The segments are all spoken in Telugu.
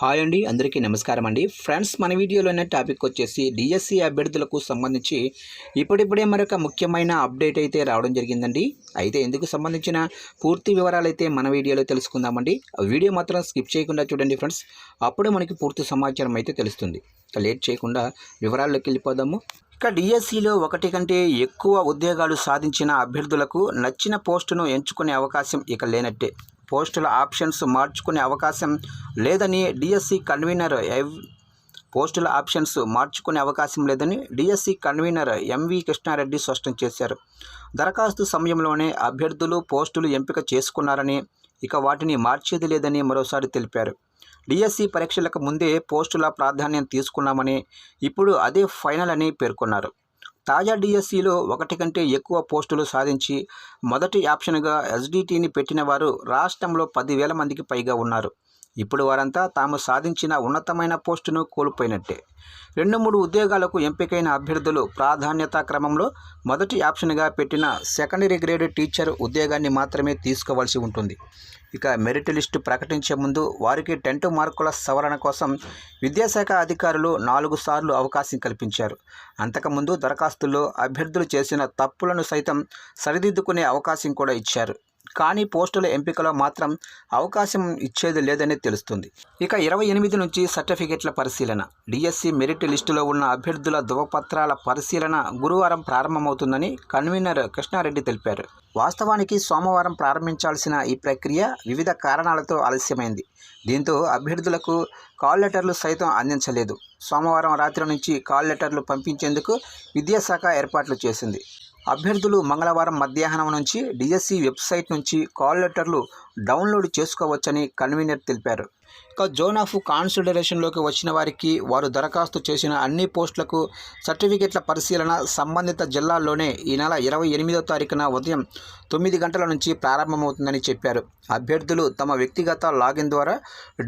హాయ్ అండి అందరికీ నమస్కారం అండి. ఫ్రెండ్స్ మన వీడియోలోనే టాపిక్ వచ్చేసి డిఎస్సి అభ్యర్థులకు సంబంధించి ఇప్పుడిప్పుడే మరొక ముఖ్యమైన అప్డేట్ అయితే రావడం జరిగిందండి. అయితే ఎందుకు సంబంధించిన పూర్తి వివరాలు అయితే మన వీడియోలో తెలుసుకుందామండి. ఆ వీడియో మాత్రం స్కిప్ చేయకుండా చూడండి ఫ్రెండ్స్ అప్పుడే మనకి పూర్తి సమాచారం అయితే తెలుస్తుంది. లేట్ చేయకుండా వివరాల్లోకి వెళ్ళిపోదాము. ఇక డిఎస్సిలో ఒకటి కంటే ఎక్కువ ఉద్యోగాలు సాధించిన అభ్యర్థులకు నచ్చిన పోస్టును ఎంచుకునే అవకాశం ఇక లేనట్టే. పోస్టుల ఆప్షన్స్ మార్చుకునే అవకాశం లేదని డిఎస్సి కన్వీనర్ ఎవ్ పోస్టుల ఆప్షన్స్ మార్చుకునే అవకాశం లేదని డిఎస్సి కన్వీనర్ ఎంవి కృష్ణారెడ్డి స్పష్టం చేశారు. దరఖాస్తు సమయంలోనే అభ్యర్థులు పోస్టులు ఎంపిక చేసుకున్నారని ఇక వాటిని మార్చేది లేదని మరోసారి తెలిపారు. డిఎస్సి పరీక్షలకు ముందే పోస్టుల ప్రాధాన్యం తీసుకున్నామని ఇప్పుడు అదే ఫైనల్ అని పేర్కొన్నారు. తాజా డిఎస్సిలో ఒకటి కంటే ఎక్కువ పోస్టులు సాధించి మొదటి ఆప్షన్గా ఎస్డిటిని పెట్టిన వారు రాష్ట్రంలో పదివేల మందికి పైగా ఉన్నారు. ఇప్పుడు వారంతా తాము సాధించిన ఉన్నతమైన పోస్టును కోల్పోయినట్టే. రెండు మూడు ఉద్యోగాలకు ఎంపికైన అభ్యర్థులు ప్రాధాన్యతా క్రమంలో మొదటి ఆప్షన్గా పెట్టిన సెకండరీ గ్రేడ్ టీచర్ ఉద్యోగాన్ని మాత్రమే తీసుకోవాల్సి ఉంటుంది. ఇక మెరిట్ లిస్టు ప్రకటించే ముందు వారికి టెంటు మార్కుల సవరణ కోసం విద్యాశాఖ అధికారులు నాలుగు సార్లు అవకాశం కల్పించారు. అంతకుముందు దరఖాస్తుల్లో అభ్యర్థులు చేసిన తప్పులను సైతం సరిదిద్దుకునే అవకాశం కూడా ఇచ్చారు. కానీ పోస్టుల ఎంపికలో మాత్రం అవకాశం ఇచ్చేది లేదని తెలుస్తుంది. ఇక ఇరవై ఎనిమిది నుంచి సర్టిఫికెట్ల పరిశీలన. డిఎస్సి మెరిట్ లిస్టులో ఉన్న అభ్యర్థుల ధృవపత్రాల పరిశీలన గురువారం ప్రారంభమవుతుందని కన్వీనర్ కృష్ణారెడ్డి తెలిపారు. వాస్తవానికి సోమవారం ప్రారంభించాల్సిన ఈ ప్రక్రియ వివిధ కారణాలతో ఆలస్యమైంది. దీంతో అభ్యర్థులకు కాల్ లెటర్లు సైతం అందించలేదు. సోమవారం రాత్రి నుంచి కాల్ లెటర్లు పంపించేందుకు విద్యాశాఖ ఏర్పాట్లు చేసింది. అభ్యర్థులు మంగళవారం మధ్యాహ్నం నుంచి డిఎస్సి వెబ్సైట్ నుంచి కాల్ లెటర్లు డౌన్లోడ్ చేసుకోవచ్చని కన్వీనర్ తెలిపారు. ఇక జోన్ ఆఫ్ కాన్సిడరేషన్లోకి వచ్చిన వారికి వారు దరఖాస్తు చేసిన అన్ని పోస్టులకు సర్టిఫికెట్ల పరిశీలన సంబంధిత జిల్లాల్లోనే ఈ నెల ఇరవై ఎనిమిదో తారీఖున ఉదయం తొమ్మిది గంటల నుంచి ప్రారంభమవుతుందని చెప్పారు. అభ్యర్థులు తమ వ్యక్తిగత లాగిన్ ద్వారా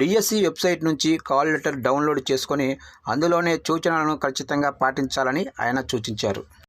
డిఎస్సి వెబ్సైట్ నుంచి కాల్ లెటర్ డౌన్లోడ్ చేసుకొని అందులోనే సూచనలను ఖచ్చితంగా పాటించాలని ఆయన సూచించారు.